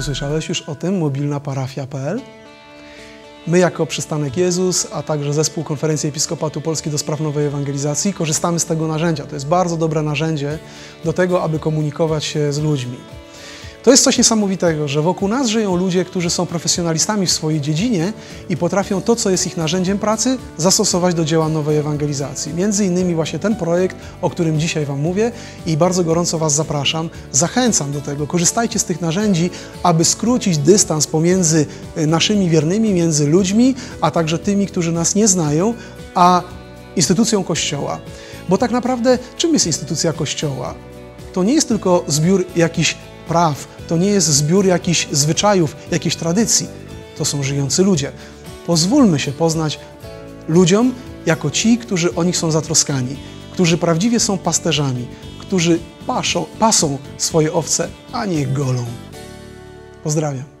czy słyszałeś już o tym, mobilnaparafia.pl? My jako Przystanek Jezus, a także Zespół Konferencji Episkopatu Polski do Spraw Nowej Ewangelizacji korzystamy z tego narzędzia. To jest bardzo dobre narzędzie do tego, aby komunikować się z ludźmi. To jest coś niesamowitego, że wokół nas żyją ludzie, którzy są profesjonalistami w swojej dziedzinie i potrafią to, co jest ich narzędziem pracy, zastosować do dzieła nowej ewangelizacji. Między innymi właśnie ten projekt, o którym dzisiaj Wam mówię i bardzo gorąco Was zapraszam, zachęcam do tego. Korzystajcie z tych narzędzi, aby skrócić dystans pomiędzy y, naszymi wiernymi, między ludźmi, a także tymi, którzy nas nie znają, a instytucją Kościoła. Bo tak naprawdę czym jest instytucja Kościoła? To nie jest tylko zbiór jakichś praw, to nie jest zbiór jakichś zwyczajów, jakiejś tradycji. To są żyjący ludzie. Pozwólmy się poznać ludziom jako ci, którzy o nich są zatroskani, którzy prawdziwie są pasterzami, którzy paszą, pasą swoje owce, a nie golą. Pozdrawiam.